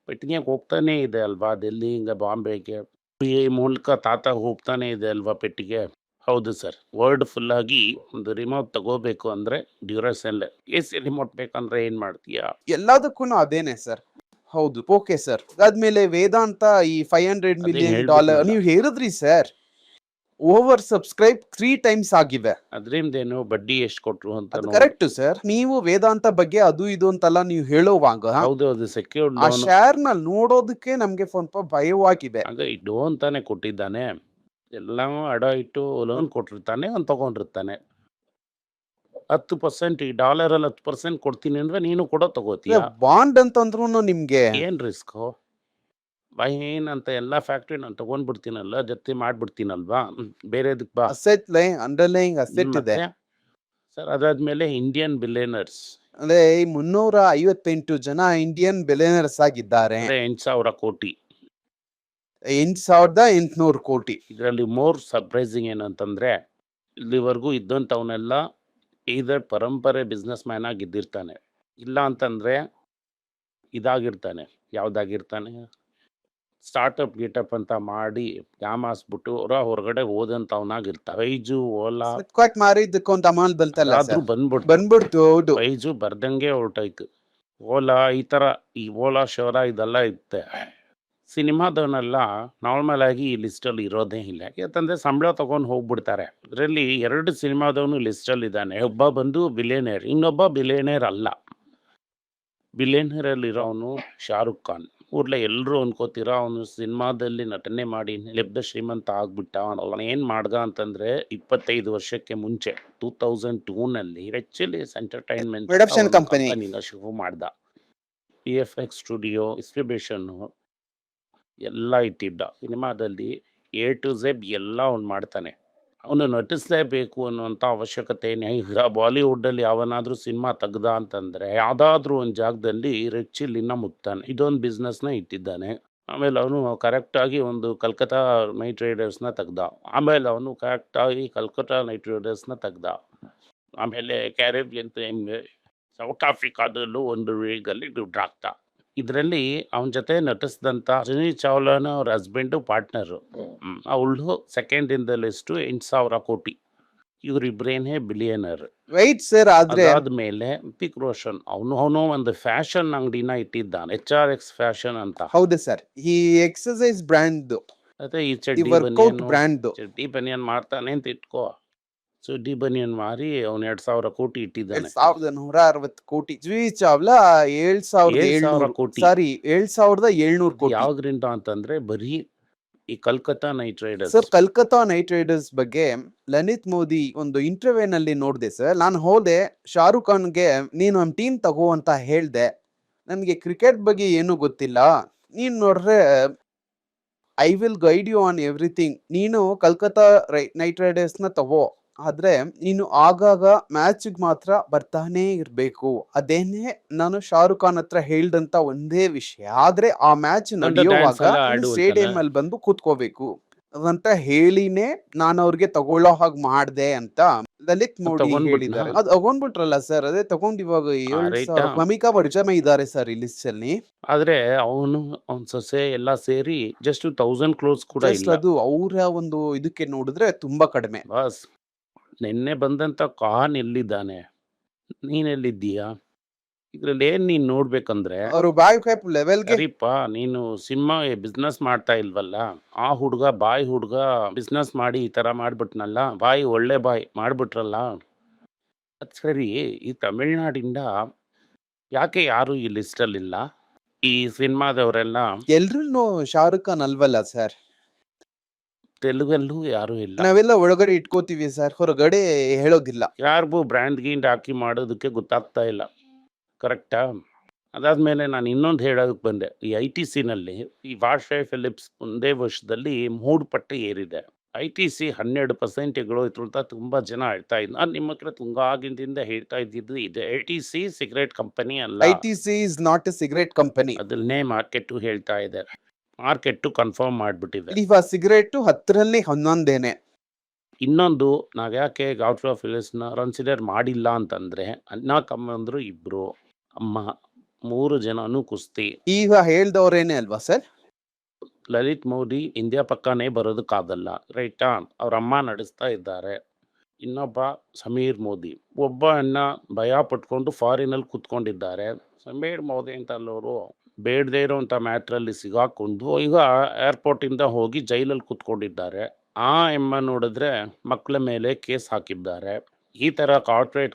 ಪೆಟ್ಟಿಗೆ ಹೋಗ್ತಾನೆ ಇದೆ ಅಲ್ವಾ? ಡೆಲ್ಲಿಂದ ಬಾಂಬೆಗೆ ಈ ಮೂಲಕ ತಾತ ಹೋಗ್ತಾನೆ ಇದೆ ಅಲ್ವಾ ಪೆಟ್ಟಿಗೆ? ಹೌದು ಸರ್. ವರ್ಲ್ಡ್ ಫುಲ್ ಆಗಿ ಒಂದು ರಿಮೋಟ್ ತಗೋಬೇಕು ಅಂದ್ರೆ ಡ್ಯೂರಸೆಲ್ ಎ ಸಿ ರಿಮೋಟ್ ಬೇಕಂದ್ರೆ ಏನ್ ಮಾಡ್ತೀಯಾ? ಎಲ್ಲದಕ್ಕೂ ಅದೇನೆ ಸರ್. ಹೌದು. Okay sir. ಅದಾದ್ಮೇಲೆ ವೇದಾಂತ ಈ ಫೈವ್ ಹಂಡ್ರೆಡ್ ಮಿಲಿಯನ್ ಡಾಲರ್ ನೀವು ಹೇಳಿದ್ರಿ sir. Over subscribe three times ಆಗಿವೆ. ಅದ್ರಿಂದೇನು ಬಡ್ಡಿ ಎಷ್ಟು ಕೊಟ್ರು ಅಂತ ಅದು ಕರೆಕ್ಟ್ ಸರ್ ನೀವು ವೇದಾಂತ ಬಗ್ಗೆ ಅದು ಇದು ಅಂತೆಲ್ಲ ನೀವು ಹೇಳುವಾಗ ಹೌದು ಅದು ಸೆಕ್ಯೂರ್ಡ್ ಆ ಶೇರ್ನ ನೋಡೋದಕ್ಕೆ ನಮ್ಗೆ ಸ್ವಲ್ಪ ಭಯವಾಗಿದೆ. ಅಂದ್ರೆ ಲೋನ್ ತಾನೇ ಕೊಟ್ಟಿದ್ದಾನೆ. ಎಲ್ಲವೂ ಅಡ ಇಟ್ಟು ಲೋನ್ ಕೊಟ್ಟಿರ್ತಾನೆ ಅವ್ನು ತಗೊಂಡಿರ್ತಾನೆ. ಹತ್ತು ಪರ್ಸೆಂಟ್ ಈ ಡಾಲರ್ ಅಲ್ಲಿ ಹತ್ತು ಪರ್ಸೆಂಟ್ ಕೊಡ್ತೀನಿ ಅಂದ್ರೆ ನೀನು ಕೂಡ ತಗೋತೀಯ? ಬಾಂಡ್ ಅಂತಂದ್ರೂ ನಿಮ್ಗೆ. ಏನ್ ರಿಸ್ಕು ಬೈನ್ ಅಂತ ಎಲ್ಲ ಫ್ಯಾಕ್ಟ್ರಿ ನಾನು ತಗೊಂಡ್ಬಿಡ್ತೀನಲ್ಲ ಜೊತೆ ಮಾಡ್ಬಿಡ್ತೀನಲ್ವಾ? ಬೇರೆದಕ್ಕೆ ಬೇರೆದಕ್ ಬಾ. ಅಸೆಟ್ ಅಸೆಟ್ ಇದೆ. ಸರ್ ಅದಾದ್ಮೇಲೆ ಇಂಡಿಯನ್ ಬಿಲಿಯನರ್ಸ್ ಅಂದ್ರೆ ಈ ಮುನ್ನೂರ ಐವತ್ತೆಂಟು ಜನ ಇಂಡಿಯನ್ ಬಿಲಿಯನರ್ಸ್ ಆಗಿದ್ದಾರೆ. ಎಂಟು ಸಾವಿರ ಕೋಟಿ. ಎಂಟು ಸಾವಿರದ ಎಂಟುನೂರು ಕೋಟಿ. ಇದರಲ್ಲಿ ಮೋರ್ ಸರ್ಪ್ರೈಸಿಂಗ್ ಏನಂತಂದ್ರೆ ಇಲ್ಲಿವರೆಗೂ ಇದ್ದಂಥವನ್ನೆಲ್ಲ ಇದರ ಪರಂಪರೆ ಬಿಸ್ನೆಸ್ ಮ್ಯಾನ್ ಆಗಿದ್ದಿರ್ತಾನೆ ಇಲ್ಲ ಅಂತಂದ್ರೆ ಇದಾಗಿರ್ತಾನೆ. ಯಾವ್ದಾಗಿರ್ತಾನೆ? ಸ್ಟಾರ್ಟಪ್ ಗೀಟಪ್ ಅಂತ ಮಾಡಿ ಯಾಮಾಸ್ಬಿಟ್ಟು ಹೊರ ಹೊರಗಡೆ ಹೋದಂತವನಾಗಿರ್ತಾವೆ ಐಜು ಓಲಾ ಸತ್ಕಾಟ್ ಮಾರಿದ್ದಕ್ಕೊಂದು ಅಮೌಂಟ್ ಬಂತಲ್ಲ ಅದು ಬಂದ್ಬಿಟ್ಟು ಬಂದ್ಬಿಡ್ತು. ಹೌದು. ಐಜು ಬರ್ದಂಗೆ ಹೊರಟಾಯ್ತು. ಓಲಾ ಈ ಥರ ಈ ಓಲಾ ಶೋರ ಇದೆಲ್ಲ ಇತ್ತೆ. ಸಿನಿಮಾದವನ್ನೆಲ್ಲ ನಾರ್ಮಲ್ ಆಗಿ ಈ ಲಿಸ್ಟಲ್ಲಿ ಇರೋದೇ ಇಲ್ಲ. ಯಾಕಂದ್ರೆ ಸಂಬಳ ತಗೊಂಡು ಹೋಗ್ಬಿಡ್ತಾರೆ. ಇದರಲ್ಲಿ ಎರಡು ಸಿನಿಮಾದವನು ಲಿಸ್ಟಲ್ಲಿ ಇದ್ದಾನೆ. ಒಬ್ಬ ಬಂದು ಬಿಲಿಯನೇರ್ ಇನ್ನೊಬ್ಬ ಬಿಲಿಯನೇರ್ ಅಲ್ಲ. ಬಿಲಿಯನೇರ್ ಇರೋನು ಶಾರುಖ್ ಖಾನ್. ಊರ್ಲೆ ಎಲ್ಲರೂ ಅನ್ಕೋತೀರಾ ಅವನು ಸಿನಿಮಾದಲ್ಲಿ ನಟನೆ ಮಾಡಿ ಲೆಬ್ದ ಶ್ರೀಮಂತ ಆಗ್ಬಿಟ್ಟ ಅವನು ಏನು ಮಾಡ್ದ ಅಂತಂದ್ರೆ ಇಪ್ಪತ್ತೈದು ವರ್ಷಕ್ಕೆ ಮುಂಚೆ ಟೂ ತೌಸಂಡ್ ಟೂನಲ್ಲಿ ಎಚ್ ಎಂಟರ್ಟೈನ್ಮೆಂಟ್ ಕಂಪನಿ. company. ಶುರು ಮಾಡ್ದ. ಪಿ ಎಫ್ ಎಕ್ಸ್ ಸ್ಟುಡಿಯೋ ಡಿಸ್ಟ್ರಿಬ್ಯೂಷನ್ನು ಎಲ್ಲ ಇಟ್ಟಿದ್ದ. ಸಿನಿಮಾದಲ್ಲಿ ಎ ಟು ಝೆಡ್ ಎಲ್ಲ ಅವ್ನು ಮಾಡ್ತಾನೆ. ಅವನು ನಟಿಸಲೇಬೇಕು ಅನ್ನುವಂಥ ಅವಶ್ಯಕತೆ ಏನೇ ಈಗ ಬಾಲಿವುಡ್ಡಲ್ಲಿ ಯಾವನಾದರೂ ಸಿನಿಮಾ ತೆಗ್ದ ಅಂತಂದರೆ ಯಾವುದಾದ್ರೂ ಒಂದು ಜಾಗದಲ್ಲಿ ರೆಡ್ ಚಿಲ್ಲಿನ ಮುಟ್ತಾನೆ ಇದೊಂದು ಬಿಸ್ನೆಸ್ನ ಇಟ್ಟಿದ್ದಾನೆ. ಆಮೇಲೆ ಅವನು ಕರೆಕ್ಟಾಗಿ ಒಂದು ಕಲ್ಕತ್ತಾ ನೈಟ್ ರೈಡರ್ಸ್ನ ತೆಗ್ದ. ಆಮೇಲೆ ಅವನು ಕರೆಕ್ಟಾಗಿ ಕಲ್ಕತ್ತಾ ನೈಟ್ ರೈಡರ್ಸ್ನ ತೆಗ್ದ. ಆಮೇಲೆ ಕ್ಯಾರೇಬಿಯನ್ ಸೌತ್ ಆಫ್ರಿಕಾದಲ್ಲೂ ಒಂದು ವೇಗಲ್ಲಿ ದುಡ್ಡು ಇದರಲ್ಲಿ ಅವನ ಜೊತೆ ನಟಿಸಿದಂಥ ಸುನಿ ಚಾವ್ಲಾನ ಅವ್ರ ಹಸ್ಬೆಂಡು ಪಾರ್ಟ್ನರು ಅವಳು ಸೆಕೆಂಡ್ ಇನ್ ದ ಲಿಸ್ಟು ಎಂಟು ಸಾವಿರ ಕೋಟಿ. ಇವರಿಬ್ರೇನೇ ಬಿಲಿಯನರ್ ರೈಟ್ ಸರ್ ಆದ್ರೆ ಮೇಲೆ ಪಿಕ್ ರೋಷನ್ ಅವನು ಅವನು ಒಂದು ಫ್ಯಾಷನ್ ಅಂಗಡಿನ ಇಟ್ಟಿದ್ದಾನೆ ಎಚ್ ಆರ್ ಎಕ್ಸ್ ಫ್ಯಾಷನ್ ಅಂತ. ಹೌದು ಸರ್ ಈ ಎಕ್ಸಸೈಸ್ ಬ್ರ್ಯಾಂಡ್ ಅದೇ ಈ ಈ ಚಡ್ಡಿ ಬನಿಯನ್ ಬ್ರ್ಯಾಂಡ್ ಚಡ್ಡಿ ಬನಿಯನ್ ಮಾಡ್ತಾನೆ ಅಂತ ಇಟ್ಕೋ. ಚಡ್ಡಿ ಬನಿಯನ್ ಮಾರಿ ಅವ್ನು ಎರಡ್ ಸಾವಿರ ಕೋಟಿ ಇಟ್ಟಿದ್ದಾನೆ. ಸಾವಿರದ ನೂರ ಅರವತ್ತು ಕೋಟಿ ಜುಯಿ ಚಾವ್ಲಾ ಏಳ್ ಸಾವಿರದ ಏಳ್ನೂರ ಕೋಟಿ. ಸಾರಿ ಏಳ್ ಸಾವಿರದ ಏಳ್ನೂರು ಕೋಟಿ. ಯಾವ್ದ್ರಿಂದ ಅಂತಂದ್ರೆ ಬರೀ ಈ Calcutta Knight Riders. Sir Calcutta Knight Riders ಬಗ್ಗೆ ಲಲಿತ್ ಮೋದಿ ಒಂದು ಇಂಟರ್ವ್ಯೂ ನಲ್ಲಿ ನೋಡಿದೆ ಸರ್ ನಾನು ಹೋದೆ ಶಾರುಖ್ ಖಾನ್ಗೆ ನೀನು ನಮ್ಮ ಟೀಮ್ ತಗೋ ಅಂತ ಹೇಳ್ದೆ. ನನಗೆ ಕ್ರಿಕೆಟ್ ಬಗ್ಗೆ ಏನೂ ಗೊತ್ತಿಲ್ಲ. ನೀನು ನೋಡ್ರೆ I will guide you on everything ನೀನು ಕಲ್ಕತ್ತಾ ರೈ ನೈಟ್ ರೈಡರ್ಸ್ನ ತಗೋ. ಆದ್ರೆ ನೀನು ಆಗಾಗ ಮ್ಯಾಚಿಗೆ ಮಾತ್ರ ಬರ್ತಾನೆ ಇರಬೇಕು. ಅದೇನೇ ನಾನು ಶಾರುಖ್ ಖಾನ್ ಹತ್ರ ಹೇಳ್ದಂತ ಒಂದೇ ವಿಷಯ. ಆದ್ರೆ ಆ ಮ್ಯಾಚ್ ನಡೆಯುವಾಗ ಸ್ಟೇಡಿಯಂ ಅಲ್ಲಿ ಬಂದು ಕೂತ್ಕೋಬೇಕು. ಅಂತ ಹೇಳಿನೇ ನಾನು ಅವ್ರಿಗೆ ತಗೊಳ್ಳೋ ಹಾಗೆ ಮಾಡ್ದೆ ಅಂತ ಲಲಿತ್ ಮೋಡಿ? ಹೇಳಿದ್ದಾರೆ. ಅದು ತಗೊಂಡ್ಬಿಟ್ರಲ್ಲ ಸರ್ ಅದೇ ತಗೊಂಡ್ ಇವಾಗ. ಮಮಿಕಾ ಬರ್ಜಮ ಇದ್ದಾರೆ ಸರ್ ಈ ಲಿಸ್ಟ್ ಅಲ್ಲಿ. ಆದ್ರೆ ಅವನು ಅವನ್ ಸೊಸೆ ಎಲ್ಲ ಸೇರಿ ಜಸ್ಟ್ ತೌಸಂಡ್ ಕ್ಲೋಸ್ ಕೂಡ ಅದು ಅವರ ಒಂದು ಇದಕ್ಕೆ ನೋಡಿದ್ರೆ ತುಂಬಾ ಕಡಿಮೆ. ಬಾಸ್. ನಿನ್ನೆ ಬಂದಂತ ಕಾನ್ ಎಲ್ಲಿದ್ದಾನೆ? ನೀನೆಲ್ಲಿದ್ದೀಯಾ ಇದ್ರಲ್ಲಿ ಏನ್ ನೀನ್ ನೋಡ್ಬೇಕಂದ್ರೆ ಅವರು ಸರಿಪ್ಪ ನೀನು ಸಿನಿಮಾ ಬಿಸ್ನೆಸ್ ಮಾಡ್ತಾ ಇಲ್ವಲ್ಲ? ಆ ಹುಡ್ಗ ಬಾಯ್ ಹುಡ್ಗ ಬಿಸ್ನೆಸ್ ಮಾಡಿ ಈ ತರ ಮಾಡ್ಬಿಟ್ನಲ್ಲ? ಬಾಯಿ ಒಳ್ಳೆ ಬಾಯ್ ಮಾಡ್ಬಿಟ್ರಲ್ಲ? ಅದ್ ಸರಿ ಈ ತಮಿಳ್ನಾಡಿಂದ ಯಾಕೆ ಯಾರು ಈ ಲಿಸ್ಟಲ್ಲಿಲ್ಲ? ಈ ಸಿನಿಮಾದವರೆಲ್ಲ ಎಲ್ರು ಶಾರುಖ್ ಖಾನ್ ಅಲ್ವಲ್ಲ ಸರ್? ತೆಲುಗಲ್ಲೂ ಯಾರು ಇಲ್ಲ. ನಾವೆಲ್ಲ ಒಳಗಡೆ ಇಟ್ಕೋತೀವಿ ಸರ್ ಹೊರಗಡೆ ಹೇಳೋದಿಲ್ಲ. ಯಾರಿಗೂ ಬ್ರ್ಯಾಂಡ್ ಗೀಂಡ್ ಹಾಕಿ ಮಾಡೋದಕ್ಕೆ ಗೊತ್ತಾಗ್ತಾ ಇಲ್ಲ. ಕರೆಕ್ಟಾ ಅದಾದ್ಮೇಲೆ ನಾನು ಇನ್ನೊಂದು ಹೇಳೋದಕ್ಕೆ ಬಂದೆ. ಈ ಐ ಟಿ ಸಿನಲ್ಲಿ ಈ ವಾಶೆ ಫಿಲಿಪ್ಸ್ ಒಂದೇ ವರ್ಷದಲ್ಲಿ ಮೂರು ಪಟ್ಟು ಏರಿದೆ. ಐ ಟಿ ಸಿ ಹನ್ನೆರಡು ಪರ್ಸೆಂಟ್ ಎಗಳೋಯ್ತು ಅಂತ ತುಂಬ ಜನ ಹೇಳ್ತಾ ಇದ್ದು ನಾನು ನಿಮ್ಮ ಹತ್ರ ತುಂಬ ಆಗಿಂದ ಹೇಳ್ತಾ ಇದ್ದಿದ್ದು ಇದೆ. I T C cigarette company ಅಲ್ಲ. I T C is not a cigarette company ಅದನ್ನೇ ಮಾರ್ಕೆಟು ಹೇಳ್ತಾ ಇದೆ. ಮಾರ್ಕೆಟು ಕನ್ಫರ್ಮ್ ಮಾಡಿಬಿಟ್ಟಿದೆ. ಈಗ ಸಿಗರೇಟ್ ಹತ್ತರಲ್ಲಿ ಹನ್ನೊಂದೇನೆ ಇನ್ನೊಂದು ನಾವು ಯಾಕೆ ಗೌಟ್ ಆಫ್ ಫಿಲಿಸ್ನ ಕನ್ಸಿಡರ್ ಮಾಡಿಲ್ಲ ಅಂತಂದ್ರೆ ಅಣ್ಣ ಕಮ್ಮಂದ್ರು ಇಬ್ರು ಅಮ್ಮ ಮೂರು ಜನನು ಕುಸ್ತಿ. ಈಗ ಹೇಳ್ದವ್ರೇನೆ ಅಲ್ವಾ ಸರ್? ಲಲಿತ್ ಮೋದಿ ಇಂಡಿಯಾ ಪಕ್ಕನೇ ಬರೋದಕ್ಕಾಗಲ್ಲ ರೈಟಾ? ಅವ್ರ ಅಮ್ಮ ನಡೆಸ್ತಾ ಇದ್ದಾರೆ. ಇನ್ನೊಬ್ಬ ಸಮೀರ್ ಮೋದಿ. ಒಬ್ಬ ಅಣ್ಣ ಭಯ ಪಟ್ಕೊಂಡು ಫಾರಿನಲ್ಲಿ ಕೂತ್ಕೊಂಡಿದ್ದಾರೆ. ಸಮೀರ್ ಮೋದಿ ಅಂತ ಅಲ್ಲವರು ಬೇಡದೇ ಇರೋವಂಥ ಮ್ಯಾಟ್ರಲ್ಲಿ ಸಿಗಾಕೊಂಡು ಈಗ ಏರ್ಪೋರ್ಟಿಂದ ಹೋಗಿ ಜೈಲಲ್ಲಿ ಕೂತ್ಕೊಂಡಿದ್ದಾರೆ. ಆ ಎಮ್ಮ ನೋಡಿದ್ರೆ ಮಕ್ಕಳ ಮೇಲೆ ಕೇಸ್ ಹಾಕಿದ್ದಾರೆ. ಈ ತರ ಕಾರ್ಪೊರೇಟ್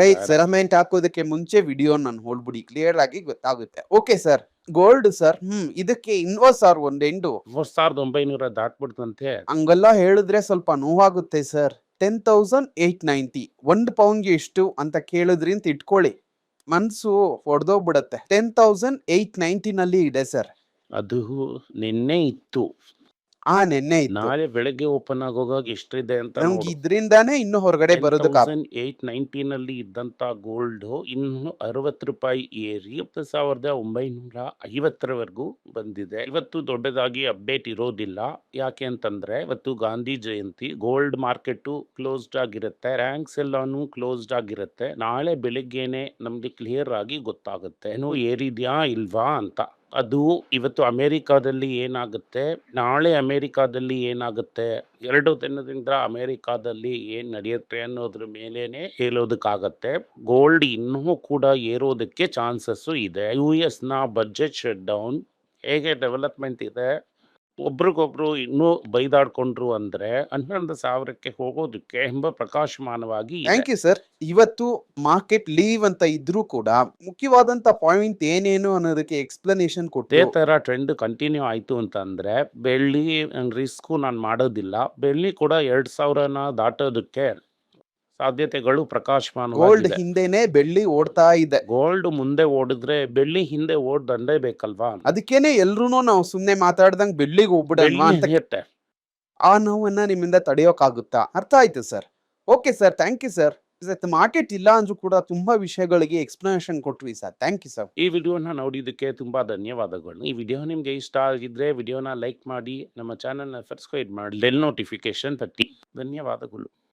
ರೈಟ್ ಸೆರಮೆಂಟ್ ಹಾಕೋದಕ್ಕೆ ಮುಂಚೆ ವಿಡಿಯೋ ನಾನು ಹೋಲ್ಬಿಡಿ ಕ್ಲಿಯರ್ ಆಗಿ ಗೊತ್ತಾಗುತ್ತೆ. ಓಕೆ ಸರ್ ಗೋಲ್ಡ್ ಸರ್ ಹ್ಮ್ ಇದಕ್ಕೆ ಇನ್ವಾಸ್ ಸರ್ ಒಂದ್ ಎಂಡು ಮೂರ್ ಸಾವಿರದ ಒಂಬೈನೂರ ದಾಟ್ಬಿಡ್ತಂತೆ. ಹಂಗೆಲ್ಲ ಹೇಳಿದ್ರೆ ಸ್ವಲ್ಪ ನೋವಾಗುತ್ತೆ sir ten thousand eight ninety ಒಂದು ಪೌಂಡ್ಗೆ ಎಷ್ಟು ಅಂತ ಕೇಳಿದ್ರಿಂತ ಇಟ್ಕೊಳ್ಳಿ. ಮನ್ಸು ಹೊಡೆದೋಗ್ಬಿಡತ್ತೆ ಟೆನ್ ತೌಸಂಡ್ ಏಯ್ಟ್ ನೈನ್ಟೀನಲ್ಲಿ ಇದೆ ಸರ್. ಅದು ನಿನ್ನೆ ಇತ್ತು. ಆ ನೆನ್ನೆ ಇತ್ತು. ನಾಳೆ ಬೆಳಗ್ಗೆ ಓಪನ್ ಆಗೋವಾಗ ಎಷ್ಟಿದೆ ಅಂತ ನಮ್ಗೆ ಇದ್ರಿಂದಾನೇ ಇನ್ನು ಹೊರಗಡೆ ಬರೋದು ಏಟ್ ನೈನ್ಟೀನಲ್ಲಿ ಇದ್ದಂತ ಗೋಲ್ಡ್ ಇನ್ನು ಅರವತ್ತು ರೂಪಾಯಿ ಏರಿ ಸಾವಿರದ ಒಂಬೈನೂರ ಐವತ್ತರವರೆಗೂ ಬಂದಿದೆ. ಇವತ್ತು ದೊಡ್ಡದಾಗಿ ಅಪ್ಡೇಟ್ ಇರೋದಿಲ್ಲ. ಯಾಕೆ ಅಂತಂದ್ರೆ ಇವತ್ತು Gandhi Jayanti gold market closed ಆಗಿರುತ್ತೆ ರ್ಯಾಂಕ್ಸ್ ಎಲ್ಲಾನು ಕ್ಲೋಸ್ಡ್ ಆಗಿರುತ್ತೆ. ನಾಳೆ ಬೆಳಿಗ್ಗೆನೆ ನಮ್ಗೆ ಕ್ಲಿಯರ್ ಆಗಿ ಗೊತ್ತಾಗುತ್ತೆ. ಏನು ಏರಿದ್ಯಾ ಇಲ್ವಾ ಅಂತ. ಅದು ಇವತ್ತು ಅಮೇರಿಕಾದಲ್ಲಿ ಏನಾಗುತ್ತೆ? ನಾಳೆ ಅಮೇರಿಕಾದಲ್ಲಿ ಏನಾಗುತ್ತೆ? ಎರಡು ದಿನದಿಂದ ಅಮೇರಿಕಾದಲ್ಲಿ ಏನು ನಡೆಯುತ್ತೆ ಅನ್ನೋದ್ರ ಮೇಲೇ ಹೇಳೋದಕ್ಕಾಗತ್ತೆ. ಗೋಲ್ಡ್ ಇನ್ನೂ ಕೂಡ ಏರೋದಕ್ಕೆ ಚಾನ್ಸಸ್ ಇದೆ. ಯು ಎಸ್ನ ಬಜೆಟ್ ಶಟ್ ಡೌನ್ ಹೇಗೆ ಡೆವಲಪ್ಮೆಂಟ್ ಇದೆ? ಒಬ್ರಿಗೊಬ್ರು ಇನ್ನೂ ಬೈದಾಡ್ಕೊಂಡ್ರು ಅಂದ್ರೆ ಹನ್ನೊಂದು ಸಾವಿರಕ್ಕೆ ಹೋಗೋದಕ್ಕೆ ಎಂಬ ಪ್ರಕಾಶಮಾನವಾಗಿ ಥ್ಯಾಂಕ್ ಯು ಸರ್. ಇವತ್ತು ಮಾರ್ಕೆಟ್ ಲೀವ್ ಅಂತ ಇದ್ರೂ ಕೂಡ ಮುಖ್ಯವಾದಂತ ಪಾಯಿಂಟ್ ಏನೇನು ಅನ್ನೋದಕ್ಕೆ ಎಕ್ಸ್ಪ್ಲನೇಷನ್ ಇದೇ ಕೊಟ್ಟು ತರ ಟ್ರೆಂಡ್ ಕಂಟಿನ್ಯೂ ಆಯ್ತು ಅಂತಂದ್ರೆ ಬೆಳ್ಳಿ ರಿಸ್ಕು ನಾನು ಮಾಡೋದಿಲ್ಲ. ಬೆಳ್ಳಿ ಕೂಡ ಎರಡ್ ಸಾವಿರನ ದಾಟೋದಕ್ಕೆ ಸಾಧ್ಯತೆಗಳು ಗೋಲ್ಡ್ ಪ್ರಕಾಶಮಾನವಾಗಿದೆ ಹಿಂದೆನೆ ಬೆಳ್ಳಿ ಓಡ್ತಾ ಇದೆ. ಗೋಲ್ಡ್ ಮುಂದೆ ಓಡಿದ್ರೆ ಬೆಳ್ಳಿ ಹಿಂದೆ ಓಡ್ದಂಡೇ ಬೇಕಲ್ವಾ? ಅದಕ್ಕೇನೆ ಎಲ್ರು ನಾವು ಸುಮ್ನೆ ಮಾತಾಡ್ದಂಗ್ ಬೆಳ್ಳಿಗೆ ಹೋಗ್ಬಿಡಲ್ವಾ ಅಂತ ಇರುತ್ತೆ ಆ ನೋವನ್ನ ನಿಮ್ಮಿಂದ ತಡೆಯೋಕ್ಕಾಗುತ್ತಾ ಅರ್ಥ ಆಯ್ತು sir. Okay sir thank you sir. Market ಇಲ್ಲ ಅಂದ್ರೂ ಕೂಡ ತುಂಬಾ ವಿಷಯಗಳಿಗೆ ಎಕ್ಸ್ಪ್ಲನೇಷನ್ ಕೊಟ್ವಿ ಸರ್. Thank you sir. ಈ ವಿಡಿಯೋನ ನೋಡಿದ್ದಕ್ಕೆ ತುಂಬಾ ಧನ್ಯವಾದಗಳು. ಈ ವಿಡಿಯೋ ನಿಮ್ಗೆ ಇಷ್ಟ ಆಗಿದ್ರೆ ವಿಡಿಯೋನ ಲೈಕ್ ಮಾಡಿ ನಮ್ಮ ಚಾನೆಲ್ನ ಸಬ್ಸ್ಕ್ರೈಬ್ ಮಾಡಿ ಬೆಲ್ ನೋಟಿಫಿಕೇಶನ್ ತಟ್ಟಿ. ಧನ್ಯವಾದಗಳು.